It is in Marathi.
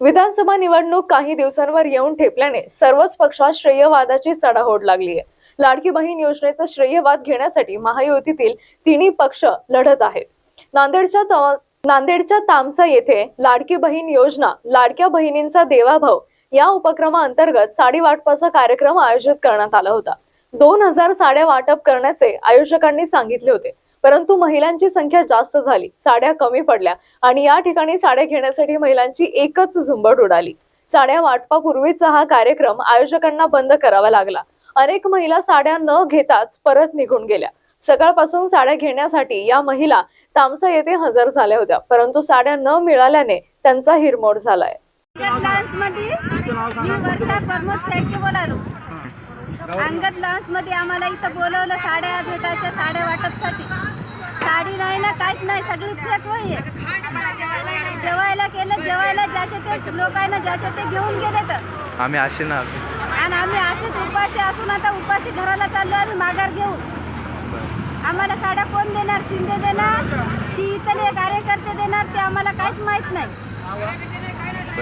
विधानसभा निवडणूक काही दिवसांवर येऊन ठेपल्याने सर्वच पक्षात श्रेयवादाची चढाओढ लागली आहे. लाडकी बहीण योजनेचा श्रेयवाद घेण्यासाठी महायुतीतील तिन्ही पक्ष लढत आहेत. नांदेडच्या नांदेडच्या तामसा येथे लाडकी बहीण योजना लाडक्या बहिणींचा देवाभाव या उपक्रमाअंतर्गत साडी वाटपाचा कार्यक्रम आयोजित करण्यात आला होता. दोन हजार साड्या वाटप करण्याचे आयोजकांनी सांगितले होते. परंतु महिलांची संख्या जास्त झाली. साड्या कमी पडल्या आणि या ठिकाणी साड्या घेण्यासाठी महिलांची एकच झुंबड उडाली. साड्या वाटपापूर्वीचा हा कार्यक्रम आयोजकांना बंद करावा लागला. अनेक महिला साड्या न घेताच परत निघून गेल्या. सकाळपासून साड्या घेण्यासाठी या महिला तामसा येथे हजर झाल्या होत्या. परंतु साड्या न मिळाल्याने त्यांचा हिरमोड झालाय. अंगद लॉन्समध्ये आम्हाला इथं बोलवलं साड्या भेटायच्या साड्या वाटपसाठी. काहीच नाही सगळी फेक वही आहे जेवायला केलं जेवायला ज्याचे ते लोक आहे ना ज्याचे ते घेऊन गेले तर आम्ही असे ना. आणि आम्ही असेच उपाशी असून आता उपाशी घराला चाललो आम्ही माघार घेऊन. आम्हाला साड्या कोण देणार? शिंदे देणार? की इथले कार्यकर्ते देणार? ते आम्हाला काहीच माहीत नाही.